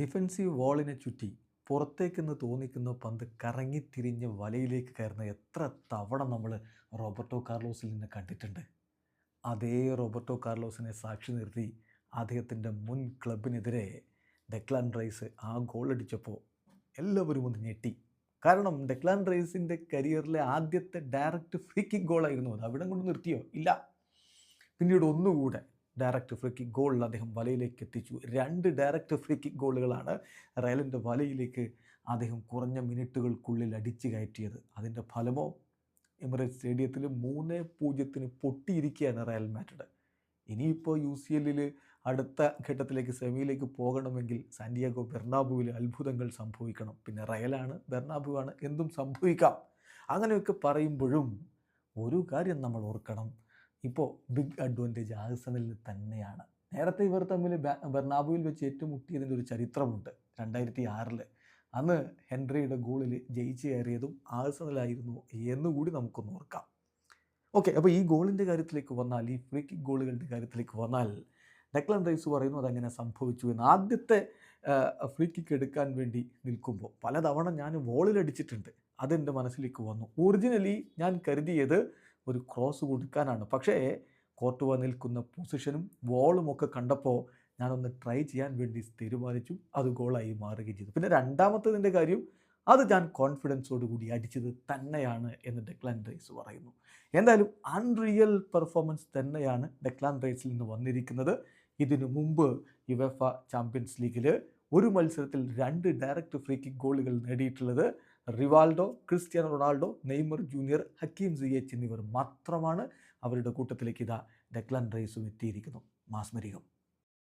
Defensive വാളിനെ ചുറ്റി പുറത്തേക്കെന്ന് തോന്നിക്കുന്ന പന്ത് കറങ്ങിത്തിരിഞ്ഞ് വലയിലേക്ക് കയറുന്ന എത്ര തവണ നമ്മൾ റോബർട്ടോ കാർലോസിൽ നിന്ന് കണ്ടിട്ടുണ്ട്? അതേ റോബർട്ടോ കാർലോസിനെ സാക്ഷി നിർത്തി അദ്ദേഹത്തിന്റെ മുൻ ക്ലബിനെതിരെ ഡെക്ലാൻ റൈസ് ആ ഗോൾ അടിച്ചപ്പോൾ എല്ലാവരും ഒന്ന് ഞെട്ടി. കാരണം ഡെക്ലാൻ റൈസിന്റെ കരിയറിലെ ആദ്യത്തെ ഡയറക്റ്റ് ഫ്രീ കിക്ക് ഗോളായിരുന്നു അത്. അവിടെ കൊണ്ട് നിർത്തിയോ? ഇല്ല. പിന്നീട് ഒന്നുകൂടെ ഡയറക്റ്റ് ഫ്രീ കിക്ക് ഗോളിൽ അദ്ദേഹം വലയിലേക്ക് എത്തിച്ചു. രണ്ട് ഡയറക്റ്റ് ഫ്രീ കിക്ക് ഗോളുകളാണ് റയലിന്റെ വലയിലേക്ക് അദ്ദേഹം കുറഞ്ഞ മിനിറ്റുകൾക്കുള്ളിൽ അടിച്ചു കയറ്റിയത്. അതിന്റെ ഫലമോ എമിറേറ്റ് സ്റ്റേഡിയത്തിൽ മൂന്ന് പൂജ്യത്തിന് പൊട്ടിയിരിക്കുകയാണ് റയൽ മാറ്റഡ് ഇനിയിപ്പോൾ യു സി എല്ലിൽ അടുത്ത ഘട്ടത്തിലേക്ക് സെമിയിലേക്ക് പോകണമെങ്കിൽ സാന്റിയാഗോ ബെർണാബുവിൽ അത്ഭുതങ്ങൾ സംഭവിക്കണം. പിന്നെ റയലാണ് ബെർണാബുവാണ് എന്തും സംഭവിക്കാം. അങ്ങനെയൊക്കെ പറയുമ്പോഴും ഒരു കാര്യം നമ്മൾ ഓർക്കണം. ഇപ്പോൾ ബിഗ് അഡ്വാന്റേജ് ആഴ്സണലിന് തന്നെയാണ്. നേരത്തെ ഇവർ തമ്മിൽ ബെർണാബുവിൽ വെച്ച് ഏറ്റുമുട്ടിയതിന്റെ ഒരു ചരിത്രമുണ്ട് രണ്ടായിരത്തി ആറിൽ അന്ന് ഹെൻറിയുടെ ഗോളിൽ ജയിച്ചു കയറിയതും ആഴ്സണലായിരുന്നു എന്നുകൂടി നമുക്കൊന്ന് ഓർക്കാം. ഓക്കെ അപ്പോൾ ഈ ഗോളിന്റെ കാര്യത്തിലേക്ക് വന്നാൽ ഈ ഫ്രീ കിക്ക് ഗോളുകളുടെ കാര്യത്തിലേക്ക് വന്നാൽ ഡെക്ലൻ റൈസ് പറയുന്നു അതങ്ങനെ സംഭവിച്ചു എന്ന്. ആദ്യത്തെ ഫ്രീ കിക്ക് എടുക്കാൻ വേണ്ടി നിൽക്കുമ്പോൾ പലതവണ ഞാൻ വോളിലടിച്ചിട്ടുണ്ട്. അതെന്റെ മനസ്സിലേക്ക് വന്നു. ഒറിജിനലി ഞാൻ കരുതിയത് ഒരു ക്രോസ് കൊടുക്കാനാണ്. പക്ഷേ കോർട്ടുവ നിൽക്കുന്ന പൊസിഷനും ബോളും ഒക്കെ കണ്ടപ്പോൾ ഞാനൊന്ന് ട്രൈ ചെയ്യാൻ വേണ്ടി തീരുമാനിച്ചു. അത് ഗോളായി മാറുകയും ചെയ്തു. പിന്നെ രണ്ടാമത്തതിന്റെ കാര്യം അത് ഞാൻ കോൺഫിഡൻസോട് കൂടി അടിച്ചത് തന്നെയാണ് എന്ന് ഡെക്ലാൻ റേസ് പറയുന്നു. എന്തായാലും അൺറിയൽ പെർഫോമൻസ് തന്നെയാണ് ഡെക്ലാൻ റൈസിൽ നിന്ന് വന്നിരിക്കുന്നത്. ഇതിനു മുമ്പ് യുവഫ ചാമ്പ്യൻസ് ലീഗിൽ ഒരു മത്സരത്തിൽ രണ്ട് ഡയറക്റ്റ് ഫ്രീ കിക്ക് ഗോളുകൾ നേടിയിട്ടുള്ളത് Rivaldo Cristiano Ronaldo Neymar junior Hakim Ziyech എന്നിവർ മാത്രമാണ് അവരുടെ കൂട്ടത്തിലേക്ക് ഇതാ ഡെക്ലാൻ റൈസും എത്തിയിരിക്കുന്നു. മാസ്മരികം